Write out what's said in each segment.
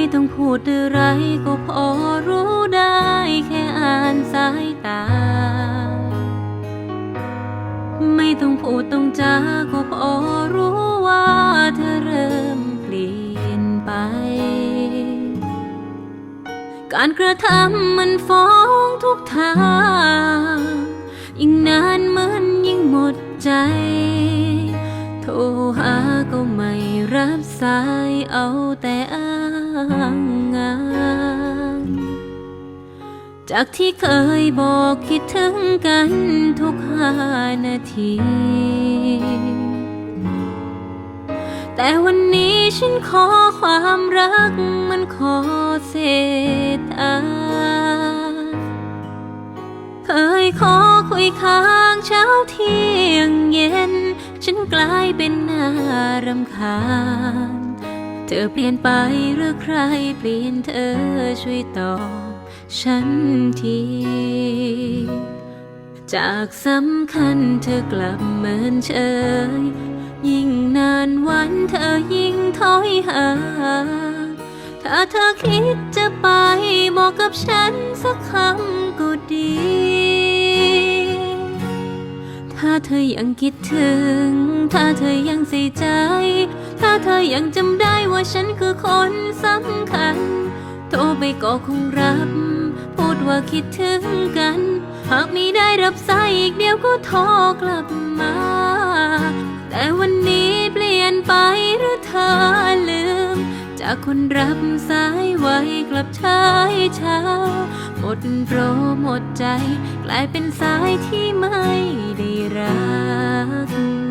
ไม่ต้องพูดอะไรก็พอรู้ได้แค่อ่านสายตา ไม่ต้องพูดต้องจาก็พอรู้ว่าเธอเริ่มเปลี่ยนไป การกระทำมันฟ้องทุกทางยิ่งนานเหมือนยิ่งหมดใจโทรหาก็ไม่รับสายเอาแต่อ้าง งาน จากที่เคยบอกคิดถึงกันทุกห้านาที แต่วันนี้ฉันขอความรักมันขอเศษอาเคยขอคุยค้างเช้าเที่ยงเย็น ฉันกลายเป็นน่ารำคาญ เธอเปลี่ยนไปหรือใครเปลี่ยนเธอช่วยตอบฉันที จากสำคัญเธอกลับเหมือนเฉย ยิ่งนานวันเธอยิ่งถอยห่างถ้าเธอคิดจะไปบอกกับฉันสักคำก็ดี ถ้าเธอยังคิดถึง ถ้าเธอยังใส่ใจ ถ้าเธอยังจำได้ว่าฉันคือคนสำคัญ โทรไปก็คงรับ พูดว่าคิดถึงกัน หากไมีได้รับสายอีกเดียวก็โทรกลับมา แต่วันนี้เปลี่ยนไปหรือเธอลืม จากคนรับสายไว้กลับชายเช้า หมดโปรหมดใจ กลายเป็นสายที่ไม่ได้รัก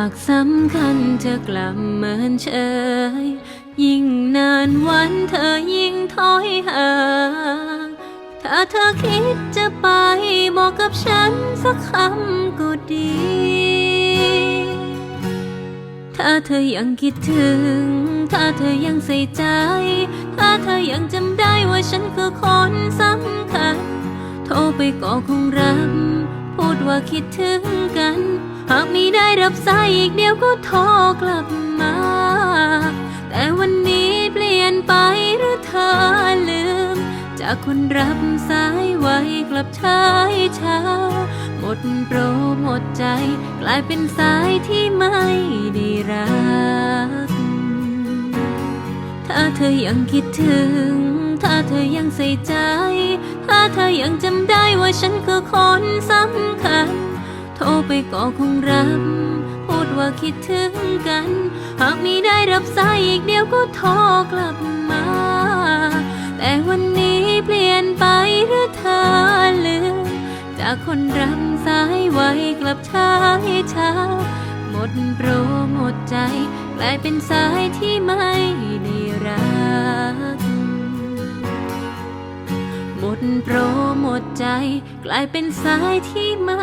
ากสำคัญเธอกลับเหมือนเฉยยิ่งนานวันเธอยิ่งถอยห่างถ้าเธอคิดจะไปบอกกับฉันสักคำก็ดี ถ้าเธอยังคิดถึง ถ้าเธอยังใส่ใจ ถ้าเธอยังจำได้ว่าฉันคือคนสำคัญ โทรไปก็คงรับ พูดว่าคิดถึงกัน หากมีได้รับสายอีกเดียวก็โทรกลับมา แต่วันนี้เปลี่ยนไปหรือเธอลืม จากคนรับสายไว้กลับชายเช้า หมดโปรหมดใจ กลายเป็นสายที่ไม่ได้รัก ถ้าเธอยังคิดถึง ถ้าเธอยังใส่ใจ ถ้าเธอยังจำได้ว่าฉันคือคนสำคัญ โทรไปก็คงรับ พูดว่าคิดถึงกัน หากมีได้รับสายอีกเดียวก็โทรกลับมา แต่วันนี้เปลี่ยนไปหรือเธอลืมจากคนรับสายไว้กลับชายเช้า หมดโปรหมดใจ กลายเป็นสายที่ไม่ได้รักหมดโปรหมดใจ กลายเป็นสายที่ไม่